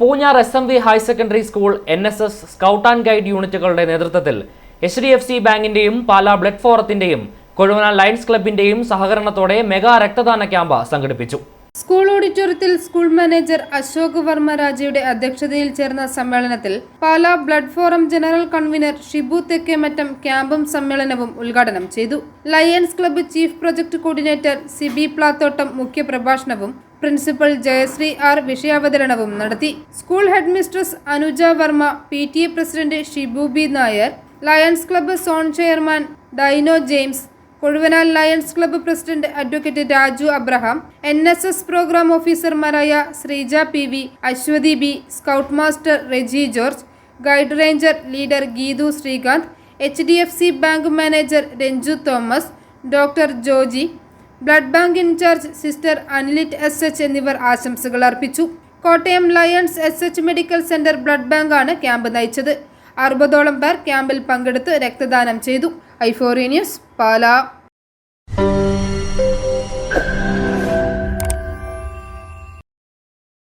Poonjar S M V higher secondary school N S S scout and guide യൂണിറ്റുകളുടെ നേതൃത്വത്തിൽ H D F C ബാങ്കിന്റെയും Pala blood ഫോറത്തിന്റെയും കൊഴുവന lions ക്ലബിന്റെയും സഹകരണത്തോടെ mega രക്തദാന ക്യാമ്പ് സംഘടിപ്പിച്ചു. സ്കൂൾ ഓഡിറ്റോറിയത്തിൽ സ്കൂൾ മാനേജർ അശോക് വർമ്മ രാജയുടെ അധ്യക്ഷതയിൽ ചേർന്ന സമ്മേളനത്തിൽ Pala blood forum general convener Shibu Thekkemattam ക്യാമ്പും സമ്മേളനവും ഉദ്ഘാടനം ചെയ്തു. Lions club chief project coordinator Sibi Plathottam മുഖ്യപ്രഭാഷണവും principal Jayasree R വിഷയാവതരണവും നടത്തി. School head mistress Anuja Varma P T A president Shibu B Nair lions club zone chairman Dino James Kozhuvanal lions club president advocate Raju Abraham N S S programme ഓഫീസർമാരായ Sreeja P V Aswathi B scout master Reji George guide ranger leader Geethu Sreekanth H D F C bank manager Ranju Thomas doctor Joji blood bank incharge sister Anilit S H എന്നിവർ ആശംസകൾ അർപ്പിച്ചു. Kottayam lions S H medical centre blood bank ആണ് camp നയിച്ചത്. അറുപതോളം പേർ ക്യാമ്പിൽ പങ്കെടുത്ത് രക്തദാനം ചെയ്തു. ഐഫോറി ന്യൂസ് പാലാ.